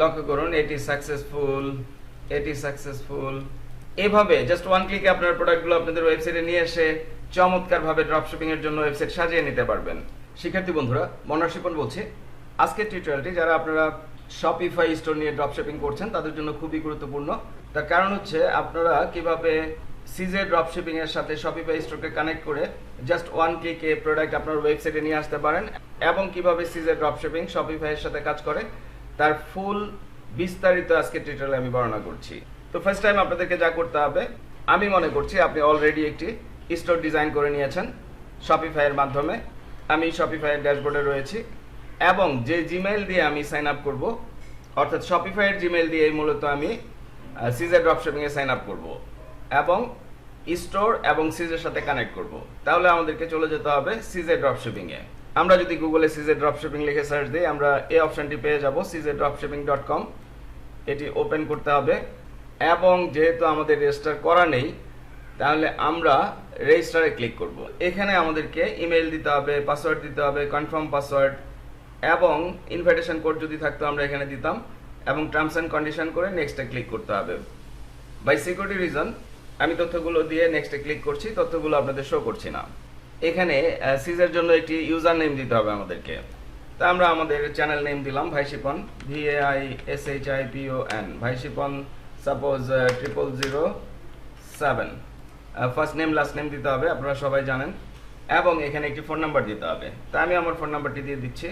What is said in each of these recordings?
লক্ষ্য করুন, এটি সাকসেসফুল এটি সাকসেসফুল এভাবে জাস্ট ওয়ান ক্লিকে আপনার প্রোডাক্টগুলো আপনাদের ওয়েবসাইটে নিয়ে এসে চমৎকারভাবে ড্রপশিপিং এর জন্য ওয়েবসাইট সাজিয়ে নিতে পারবেন। শিক্ষার্থী বন্ধুরা মনোয়ার শিপন বলছি, আজকের টিউটোরিয়ালটি যারা আপনারা শপিফাই স্টোর নিয়ে ড্রপশিপিং করছেন, তাদের জন্য খুবই গুরুত্বপূর্ণ। তার কারণ হচ্ছে, আপনারা কীভাবে সিজে ড্রপশিপিং এর সাথে শপিফাই স্টোরকে কানেক্ট করে জাস্ট ওয়ান ক্লিকে প্রোডাক্ট আপনার ওয়েবসাইটে নিয়ে আসতে পারেন, এবং কীভাবে সিজে ড্রপশিপিং শপিফাই এর সাথে কাজ করে তার ফুল বিস্তারিত আজকে টিউটোরিয়ালে আমি বর্ণনা করছি। তো ফার্স্ট টাইম আপনাদেরকে যা করতে হবে, আমি মনে করছি আপনি অলরেডি একটি স্টোর ডিজাইন করে নিয়েছেন শপিফাই এর মাধ্যমে। আমি শপিফাই এর ড্যাশবোর্ডে রয়েছি এবং যে জিমেইল দিয়ে আমি সাইন আপ করব, অর্থাৎ শপিফাই এর জিমেইল দিয়ে মূলত আমি সিজে ড্রপশিপিং এ সাইন আপ করব এবং স্টোর এবং সিজের সাথে কানেক্ট করব। তাহলে আমাদেরকে চলে যেতে হবে সিজে ড্রপশিপিং এ। আমরা যদি গুগলে সিজে ড্রপশিপিং লিখে সার্চ দিই, আমরা এই অপশনটি পেয়ে যাব সিজে ড্রপশিপিং ডট কম এটি ওপেন করতে হবে। এবং যেহেতু আমাদের রেজিস্টার করা নেই, তাহলে আমরা রেজিস্টারে ক্লিক করব। এখানে আমাদেরকে ইমেল দিতে হবে পাসওয়ার্ড দিতে হবে কনফার্ম পাসওয়ার্ড এবং ইনভাইটেশন কোড যদি থাকতো আমরা এখানে দিতাম এবং টার্মস অ্যান্ড কন্ডিশন করে নেক্সটে ক্লিক করতে হবে। বাই সিকিউরিটি রিজন আমি তথ্যগুলো দিয়ে নেক্সটে ক্লিক করছি, তথ্যগুলো আপনাদের শো করছি না। এখানে সিজের জন্য একটি ইউজার নেম দিতে হবে আমাদেরকে। তা আমরা আমাদের চ্যানেল নেম দিলাম, ভাইশিপন V A I S H I P O N ভাইশিপন suppose triple zero seven first name last name দিতে হবে, আপনারা সবাই জানেন। এবং এখানে একটি ফোন নাম্বার দিতে হবে। তা আমি আমার ফোন নাম্বারটি দিয়ে দিচ্ছি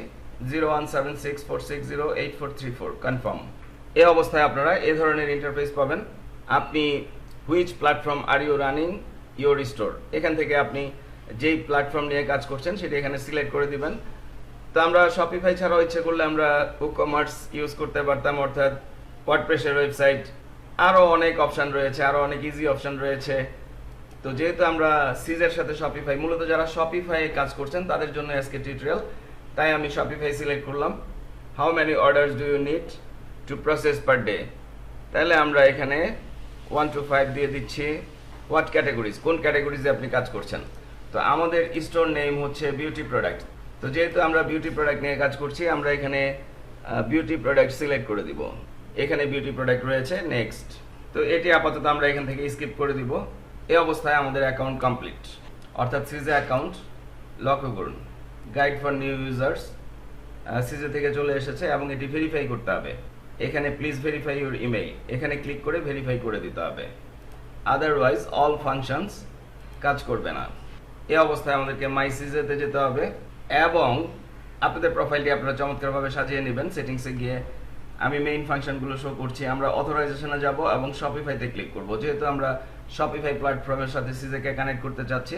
zero one seven six four six zero eight four three four confirm এ অবস্থায় আপনারা এ ধরনের ইন্টারফেস পাবেন। আপনি which platform are you running your store এখান থেকে আপনি যেই প্ল্যাটফর্ম নিয়ে কাজ করছেন সেটি এখানে সিলেক্ট করে দিবেন। তো আমরা শপিফাই ছাড়াও ইচ্ছে করলে আমরা বুক কমার্স ইউজ করতে পারতাম, অর্থাৎ ওয়ার্ডপ্রেসের ওয়েবসাইট আরও অনেক অপশন রয়েছে আরও অনেক ইজি অপশন রয়েছে। তো যেহেতু আমরা সিজের সাথে শপিফাই মূলত যারা শপিফাই কাজ করছেন, তাদের জন্য আজকে টিউটোরিয়াল তাই আমি শপিফাই সিলেক্ট করলাম। How many orders do you need to process per day তাহলে আমরা এখানে ওয়ান টু ফাইভ দিয়ে দিচ্ছি। হোয়াট ক্যাটাগরিজ কোন ক্যাটাগরিজে আপনি কাজ করছেন? তো আমাদের স্টোর নেম হচ্ছে বিউটি প্রোডাক্ট তো যেহেতু আমরা বিউটি প্রোডাক্ট নিয়ে কাজ করছি, আমরা এখানে বিউটি প্রোডাক্ট সিলেক্ট করে দিব। এখানে বিউটি প্রোডাক্ট রয়েছে নেক্সট তো এটি আপাতত আমরা এখান থেকে স্কিপ করে দিব। এই অবস্থায় আমাদের অ্যাকাউন্ট কমপ্লিট অর্থাৎ সিজে অ্যাকাউন্ট লক্ষ্য করুন। গাইড ফর নিউ ইউজার্স সিজে থেকে চলে এসেছে এবং এটি ভেরিফাই করতে হবে। এখানে প্লিজ ভেরিফাই ইউর ইমেইল এখানে ক্লিক করে ভেরিফাই করে দিতে হবে। আদারওয়াইজ অল ফাংশনস কাজ করবে না। এই অবস্থায় আমাদেরকে মাই সিজেতে যেতে হবে এবং আপনাদের প্রোফাইলটি আপনারা চমৎকারভাবে সাজিয়ে নেবেন। সেটিংসে গিয়ে আমি মেইন ফাংশনগুলো শো করছি। আমরা অথরাইজেশনে যাব এবং শপিফাইতে ক্লিক করব। যেহেতু আমরা শপিফাই প্ল্যাটফর্মের সাথে সিজেকে কানেক্ট করতে চাচ্ছি,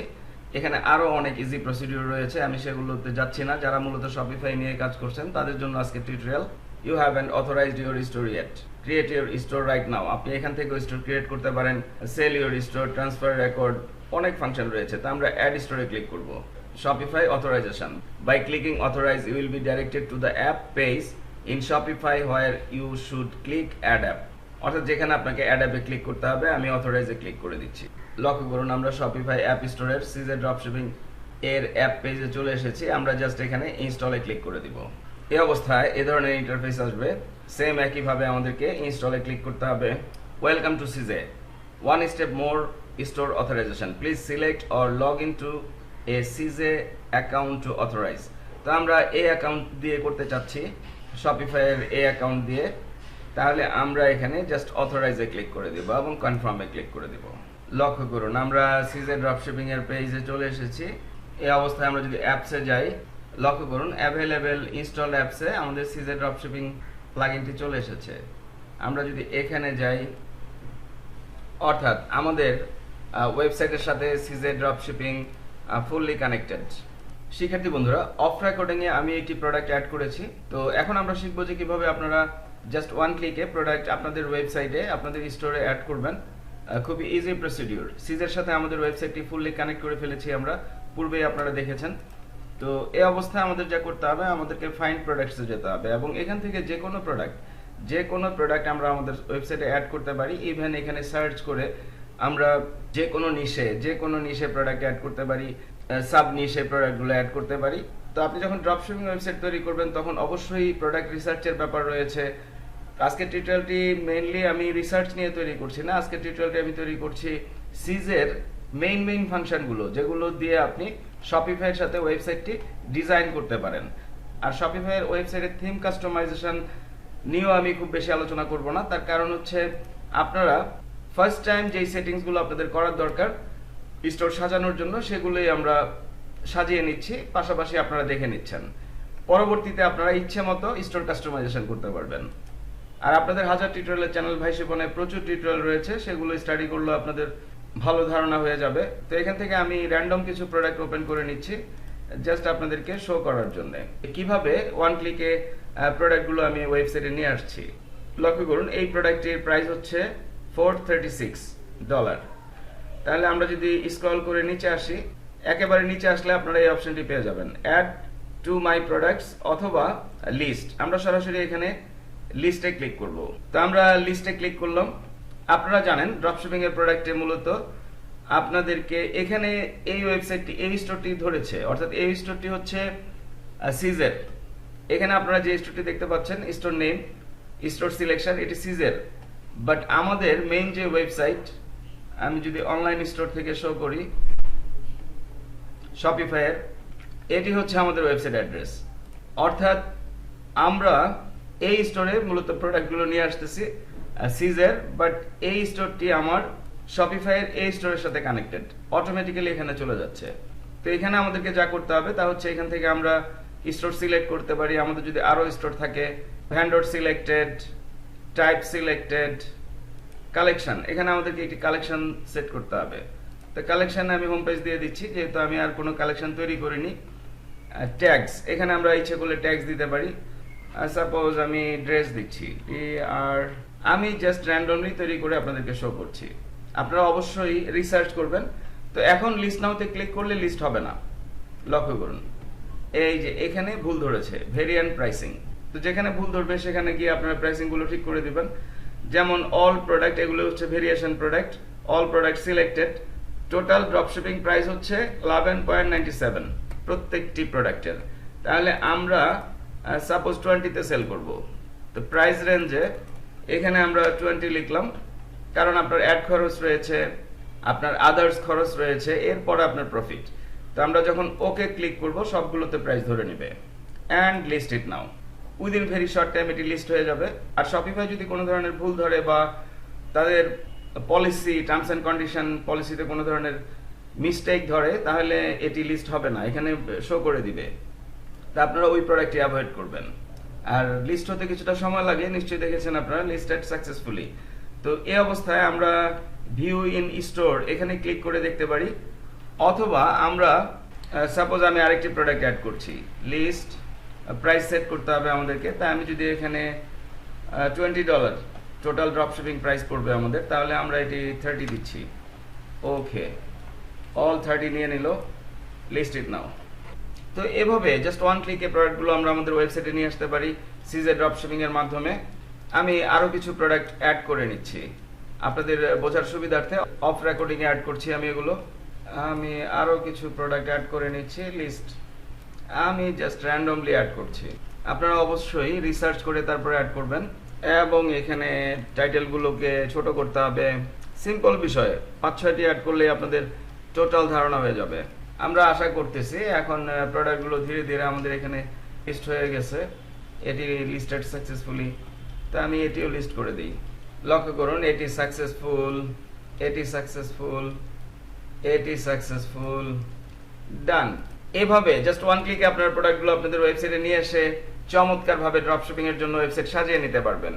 এখানে আরও অনেক ইজি প্রসিডিউর রয়েছে। আমি সেগুলোতে যাচ্ছি না। যারা মূলত শপিফাই নিয়ে কাজ করছেন, তাদের জন্য আজকে tutorial you have an authorized your store yet create your store right now আপনি এখান থেকে স্টোর ক্রিয়েট করতে পারেন sell your store transfer record অনেক ফাংশন রয়েছে। তা আমরা অ্যাড স্টোরে ক্লিক করব। Shopify authorization. By clicking authorize, you will be directed to the app page in Shopify where you should click add app. অর্থাৎ যেখানে আপনাকে অ্যাড অ্যাপে ক্লিক করতে হবে আমি অথরাইজে ক্লিক করে দিচ্ছি। লক্ষ্য করুন আমরা শপিফাই অ্যাপ স্টোরের সিজে ড্রপশিপিং এর অ্যাপ পেজে চলে এসেছি। আমরা জাস্ট এখানে ইনস্টলে ক্লিক করে দিব। এই অবস্থায় এ ধরনের ইন্টারফেস আসবে। সেম একইভাবে আমাদেরকে ইনস্টলে ক্লিক করতে হবে। Welcome to CJ one step more store authorization please select or log in to a CJ account to authorize তো আমরা এই অ্যাকাউন্ট দিয়ে করতে চাচ্ছি শপিফাইয়ের এই অ্যাকাউন্ট দিয়ে। তাহলে আমরা এখানে জাস্ট অথরাইজে ক্লিক করে দেব এবং কনফার্মে ক্লিক করে দেব। লক্ষ্য করুন, আমরা সিজে ড্রপশিপিং এর পেজে চলে এসেছি। এই অবস্থায় আমরা যদি অ্যাপসে যাই লক্ষ্য করুন অ্যাভেলেবেল ইনস্টল অ্যাপসে আমাদের সিজে ড্রপশিপিং প্লাগইনটি চলে এসেছে। আমরা যদি এখানে যাই, অর্থাৎ আমাদের ওয়েবসাইটের সাথে সিজে ড্রপশিপিং ফুললি কানেক্টেড শিক্ষার্থী বন্ধুরা অফ রেকর্ডিংয়ে আমি একটি প্রোডাক্ট অ্যাড করেছি। তো এখন আমরা শিখব যে কীভাবে আপনারা জাস্ট ওয়ান ক্লিকে প্রোডাক্ট আপনাদের ওয়েবসাইটে আপনাদের স্টোরে অ্যাড করবেন। খুবই ইজি প্রসিডিউর সিজের সাথে আমাদের ওয়েবসাইটটি ফুললি কানেক্ট করে ফেলেছি আমরা। পূর্বেই আপনারা দেখেছেন। তো এই অবস্থায় আমাদের যা করতে হবে, আমাদেরকে ফাইন্ড প্রোডাক্টসে যেতে হবে এবং এখান থেকে যে কোনো প্রোডাক্ট যে কোনো প্রোডাক্ট আমরা আমাদের ওয়েবসাইটে অ্যাড করতে পারি। ইভেন এখানে সার্চ করে আমরা যে কোনো নিশে যে কোনো নিশে প্রোডাক্ট অ্যাড করতে পারি সাব নিশে প্রোডাক্টগুলো অ্যাড করতে পারি। তো আপনি যখন ড্রপশিপিং ওয়েবসাইট তৈরি করবেন, তখন অবশ্যই প্রোডাক্ট রিসার্চের ব্যাপার রয়েছে। আজকের টিউটোরিয়ালটি মেইনলি আমি রিসার্চ নিয়ে তৈরি করছি না। আজকের টিউটোরিয়ালটি আমি তৈরি করছি সিজের মেইন মেইন ফাংশনগুলো যেগুলো দিয়ে আপনি শপিফাইয়ের সাথে ওয়েবসাইটটি ডিজাইন করতে পারেন। আর শপিফাইয়ের ওয়েবসাইটের থিম কাস্টমাইজেশন নিয়েও আমি খুব বেশি আলোচনা করব না। তার কারণ হচ্ছে আপনারা ফার্স্ট টাইম যেই সেটিংসগুলো আপনাদের করার দরকার স্টোর সাজানোর জন্য, সেগুলোই আমরা সাজিয়ে নিচ্ছি। পাশাপাশি আপনারা দেখে নিচ্ছেন। পরবর্তীতে আপনারা ইচ্ছে মতো স্টোর কাস্টমাইজেশন করতে পারবেন। আর আপনাদের হাজার টিউটোরিয়ালের চ্যানেল ভাই শিপনে প্রচুর টিউটোরিয়াল রয়েছে। সেগুলো স্টাডি করলে আপনাদের ভালো ধারণা হয়ে যাবে। তো এখান থেকে আমি র্যান্ডম কিছু প্রোডাক্ট ওপেন করে নিচ্ছি জাস্ট আপনাদেরকে শো করার জন্য। কীভাবে ওয়ান ক্লিকে প্রোডাক্টগুলো আমি ওয়েবসাইটে নিয়ে আসছি? লক্ষ্য করুন, এই প্রোডাক্টটির প্রাইস হচ্ছে ফোর ডলার তাহলে আমরা যদি স্ক্রল করে নিচে আসি, একেবারে নিচে আসলে আপনারা এই অপশনটি পেয়ে যাবেন। অ্যাড টু মাই প্রোডাক্টস অথবা লিস্ট আমরা সরাসরি এখানে লিস্টে ক্লিক করব। তো আমরা লিস্টে ক্লিক করলাম। আপনারা জানেন ড্রপশিপিং এর প্রোডাক্টে মূলত আপনাদেরকে এখানে এই ওয়েবসাইটটি এই স্টোরটি ধরেছে। অর্থাৎ এই স্টোরটি হচ্ছে সিজের এখানে আপনারা যে স্টোরটি দেখতে পাচ্ছেন স্টোর নেম স্টোর সিলেকশন এটি সিজের বাট আমাদের মেইন যে ওয়েবসাইট আমি যদি অনলাইন স্টোর থেকে শো করি শপিফায়ার এটি হচ্ছে আমাদের ওয়েবসাইট অ্যাড্রেস অর্থাৎ আমরা এই স্টোরে মূলত প্রোডাক্টগুলো নিয়ে আসতেছি। সিজের বাট এই স্টোরটি আমার শপিফাইয়ের এই স্টোরের সাথে কানেক্টেড অটোমেটিক্যালি এখানে চলে যাচ্ছে। তো এখানে আমাদেরকে যা করতে হবে তা হচ্ছে এখান থেকে আমরা স্টোর সিলেক্ট করতে পারি। আমাদের যদি আরও স্টোর থাকে vendor selected type selected collection এখানে আমাদেরকে একটি কালেকশন সেট করতে হবে। তো কালেকশন আমি হোম পেজ দিয়ে দিচ্ছি, যেহেতু আমি আর কোনো কালেকশন তৈরি করিনি। ট্যাগস এখানে আমরা ইচ্ছে করলে ট্যাগস দিতে পারি। সাপোজ আমি ড্রেস দিচ্ছি টি আর আমি জাস্ট র্যান্ডমলি তৈরি করে আপনাদেরকে শো করছি। আপনারা অবশ্যই রিসার্চ করবেন। তো এখন লিস্ট নাওতে ক্লিক করলে লিস্ট হবে না। লক্ষ্য করুন। এই যে এখানে ভুল ধরেছে ভেরিয়েন্ট প্রাইসিং তো যেখানে ভুল ধরবে সেখানে গিয়ে আপনারা প্রাইসিংগুলো ঠিক করে দিবেন। যেমন অল প্রোডাক্ট এগুলো হচ্ছে variation product all product selected total dropshipping price হচ্ছে ইলেভেন পয়েন্ট নাইনটি সেভেন প্রত্যেকটি প্রোডাক্টের তাহলে আমরা সাপোজ টোয়েন্টিতে সেল করব। তো প্রাইস রেঞ্জে এখানে আমরা টোয়েন্টি লিখলাম। কারণ আপনার অ্যাড খরচ রয়েছে, আপনার আদার্স খরচ রয়েছে, এরপর আপনার প্রফিট তো আমরা যখন ওকে ক্লিক করব, সবগুলোতে প্রাইস ধরে নেবে। And list it now within very short time এটি লিস্ট হয়ে যাবে। আর শপিফাই যদি কোনো ধরনের ভুল ধরে বা তাদের পলিসি টার্মস অ্যান্ড কন্ডিশন পলিসিতে কোনো ধরনের মিস্টেক ধরে, তাহলে এটি লিস্ট হবে না। এখানে শো করে দিবে। তা আপনারা ওই প্রোডাক্টটি অ্যাভয়েড করবেন। আর লিস্ট হতে কিছুটা সময় লাগে, নিশ্চয়ই দেখেছেন আপনারা লিস্টেড সাকসেসফুলি তো এই অবস্থায় আমরা ভিউ ইন স্টোর এখানে ক্লিক করে দেখতে পারি, অথবা আমরা সাপোজ আমি আরেকটি প্রোডাক্ট অ্যাড করছি লিস্ট প্রাইস সেট করতে হবে আমাদেরকে, তাই আমি যদি এখানে twenty dollar total drop shipping price পড়বে আমাদের, তাহলে আমরা এটি থার্টি দিচ্ছি। ওকে অল থার্টি নিয়ে নিল লিস্ট ইট নাও তো এভাবে জাস্ট ওয়ান ক্লিকে প্রোডাক্টগুলো আমরা আমাদের ওয়েবসাইটে নিয়ে আসতে পারি সিজে ড্রপ শিপিং এর মাধ্যমে। আমি আরও কিছু প্রোডাক্ট অ্যাড করে নিচ্ছি। আপনাদের বোঝার সুবিধার্থে অফ রেকর্ডিং অ্যাড করছি আমি এগুলো। আমি আরও কিছু প্রোডাক্ট অ্যাড করে নিচ্ছি লিস্ট আমি জাস্ট র্যান্ডমলি অ্যাড করছি। আপনারা অবশ্যই রিসার্চ করে তারপরে অ্যাড করবেন। এবং এখানে টাইটেলগুলোকে ছোট করতে হবে। সিম্পল বিষয়, পাঁচ ছয়টি অ্যাড করলে আপনাদের টোটাল ধারণা হয়ে যাবে। আমরা আশা করতেছি, এখন প্রোডাক্টগুলো ধীরে ধীরে আমাদের এখানে লিস্ট হয়ে গেছে। এটি লিস্টেড সাকসেসফুলি তা আমি এটিও লিস্ট করে দিই। লক্ষ্য করুন, এটি সাকসেসফুল এটি সাকসেসফুল এটি সাকসেসফুল ডান এভাবে জাস্ট ওয়ান ক্লিকে আপনার প্রোডাক্টগুলো আপনাদের ওয়েবসাইটে নিয়ে এসে চমৎকারভাবে ড্রপশিপিং এর জন্য ওয়েবসাইট সাজিয়ে নিতে পারবেন।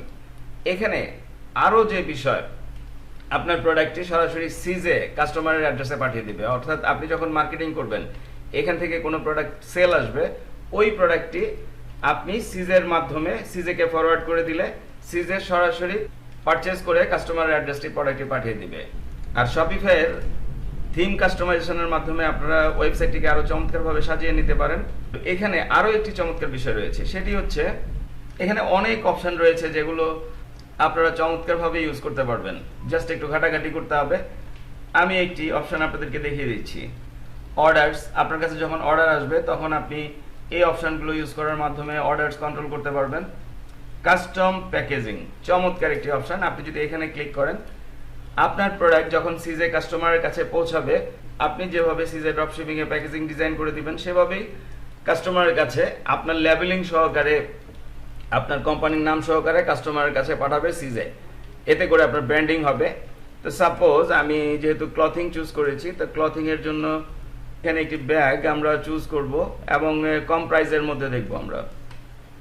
এখানে আরও যে বিষয় আপনার প্রোডাক্টটি সরাসরি সিজে কাস্টমারের অ্যাড্রেসে পাঠিয়ে দিবে। অর্থাৎ আপনি যখন মার্কেটিং করবেন, এখান থেকে কোনো প্রোডাক্ট সেল আসবে, ওই প্রোডাক্টটি আপনি সিজের মাধ্যমে সিজেকে ফরওয়ার্ড করে দিলে সিজে সরাসরি পারচেজ করে কাস্টমারের অ্যাড্রেসটি প্রোডাক্টটি পাঠিয়ে দিবে। আর শপিফাইয়ের থিম কাস্টমাইজেশনের মাধ্যমে আপনারা ওয়েবসাইটটিকে আরও চমৎকারভাবে সাজিয়ে নিতে পারেন। এখানে আরও একটি চমৎকার বিষয় রয়েছে, সেটি হচ্ছে এখানে অনেক অপশন রয়েছে যেগুলো আপনারা চমৎকারভাবে ইউজ করতে পারবেন। জাস্ট একটু ঘাটাঘাটি করতে হবে। আমি একটি অপশন আপনাদেরকে দেখিয়ে দিচ্ছি। অর্ডারস আপনার কাছে যখন অর্ডার আসবে, তখন আপনি এই অপশনগুলো ইউজ করার মাধ্যমে অর্ডারস কন্ট্রোল করতে পারবেন। কাস্টম প্যাকেজিং চমৎকার একটি অপশন আপনি যদি এখানে ক্লিক করেন, আপনার প্রোডাক্ট যখন সিজে কাস্টমারের কাছে পৌঁছাবে, আপনি যেভাবে সিজে ড্রপশিপিং এ প্যাকেজিং ডিজাইন করে দিবেন, সেভাবেই কাস্টমারের কাছে আপনার লেবেলিং সহকারে আপনার কোম্পানির নাম সহকারে কাস্টমারের কাছে পাঠাবে সিজে এতে করে আপনার ব্র্যান্ডিং হবে। তো সাপোজ আমি যেহেতু ক্লথিং চুজ করেছি, তো ক্লথিং এর জন্য এখানে একটি ব্যাগ আমরা চুজ করব এবং কম প্রাইসের মধ্যে দেখব আমরা।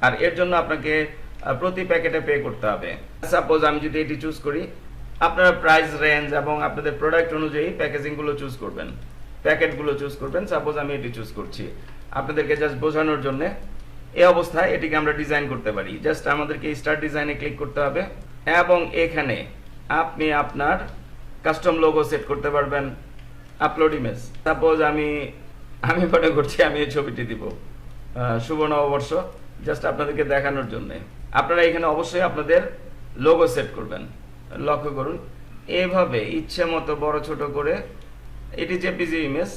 আর এর জন্য আপনাকে প্রতি প্যাকেটে পে করতে হবে। সাপোজ আমি যদি এটি চুজ করি, আপনারা প্রাইস রেঞ্জ এবং আপনাদের প্রোডাক্ট অনুযায়ী প্যাকেজিংগুলো চুজ করবেন। প্যাকেটগুলো চুজ করবেন। সাপোজ আমি এটি চুজ করছি। আপনাদেরকে জাস্ট বোঝানোর জন্য এই অবস্থায় এটিকে আমরা ডিজাইন করতে পারি। জাস্ট আমাদেরকে স্টার্ট ডিজাইনে ক্লিক করতে হবে। এবং এখানে আপনি আপনার কাস্টম লোগো সেট করতে পারবেন। আপলোড ইমেজ সাপোজ আমি আমি মনে করছি আমি এই ছবিটি দিব। শুভ নববর্ষ। জাস্ট আপনাদেরকে দেখানোর জন্য। আপনারা এখানে অবশ্যই আপনাদের লোগো সেট করবেন। লক্ষ্য করুন। এভাবে ইচ্ছে মতো বড় ছোট করে এটি যে পিজি ইমেজ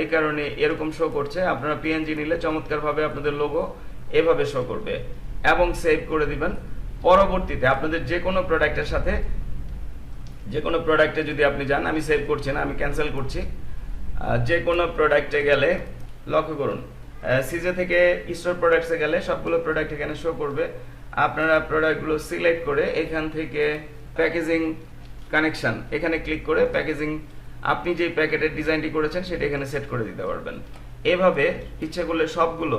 এই কারণে এরকম শো করছে। আপনারা পিএনজি নিলে চমৎকারভাবে আপনাদের লোগো এভাবে শো করবে এবং সেভ করে দিবেন। পরবর্তীতে আপনাদের যে কোনো প্রোডাক্টের সাথে, যে কোনো প্রোডাক্টে যদি আপনি যান, আমি সেভ করছি না, আমি ক্যান্সেল করছি। যে কোনো প্রোডাক্টে গেলে, লক্ষ্য করুন সিজে থেকে স্টোর প্রোডাক্টসে গেলে সবগুলো প্রোডাক্ট এখানে শো করবে। আপনারা প্রোডাক্টগুলো সিলেক্ট করে এখান থেকে প্যাকেজিং কানেকশন এখানে ক্লিক করে প্যাকেজিং আপনি যে প্যাকেটের ডিজাইনটি করেছেন, সেটা এখানে সেট করে দিতে পারবেন। এভাবে ইচ্ছে করলে সবগুলো,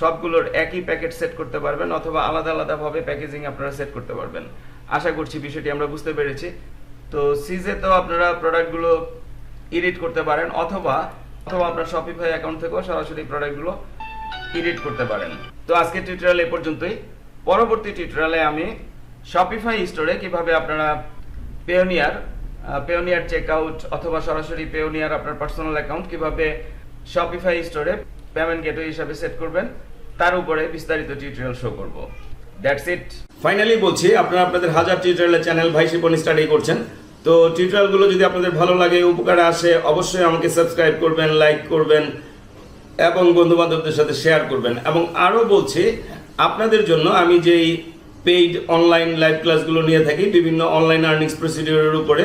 সবগুলোর একই প্যাকেট সেট করতে পারবেন, অথবা আলাদা আলাদা ভাবে প্যাকেজিং আপনারা সেট করতে পারবেন। আশা করছি বিষয়টি আমরা বুঝতে পেরেছি। তো সিজে তো আপনারা প্রোডাক্টগুলো এডিট করতে পারেন, অথবা অথবা আপনার শপিফাই অ্যাকাউন্ট থেকেও সরাসরি প্রোডাক্টগুলো এডিট করতে পারেন। তো আজকে টিউটোরিয়াল এ পর্যন্তই। পরবর্তী টিউটোরিয়ালে আমি শপিফাই স্টোরে কীভাবে আপনারা পেওনিয়ার পেওনিয়ার চেক আউট অথবা সরাসরি পেওনিয়ার আপনার পার্সোনাল অ্যাকাউন্ট কীভাবে শপিফাই স্টোরে পেমেন্ট গেটওয়ে হিসাবে সেট করবেন, তার উপরে বিস্তারিত টিউটোরিয়াল শো করব। দ্যাটস ইট ফাইনালি বলছি, আপনারা আপনাদের হাজার টিউটোরিয়ালের চ্যানেল ভাই শিপন স্টাডি করছেন। তো টিউটোরিয়ালগুলো যদি আপনাদের ভালো লাগে, উপকারে আসে, অবশ্যই আমাকে সাবস্ক্রাইব করবেন লাইক করবেন, এবং বন্ধু বান্ধবদের সাথে শেয়ার করবেন। এবং আরও বলছি, আপনাদের জন্য আমি যেই পেইড অনলাইন লাইভ ক্লাসগুলো নিয়ে থাকি, বিভিন্ন অনলাইন আর্নিংস প্রসিডিওরের উপরে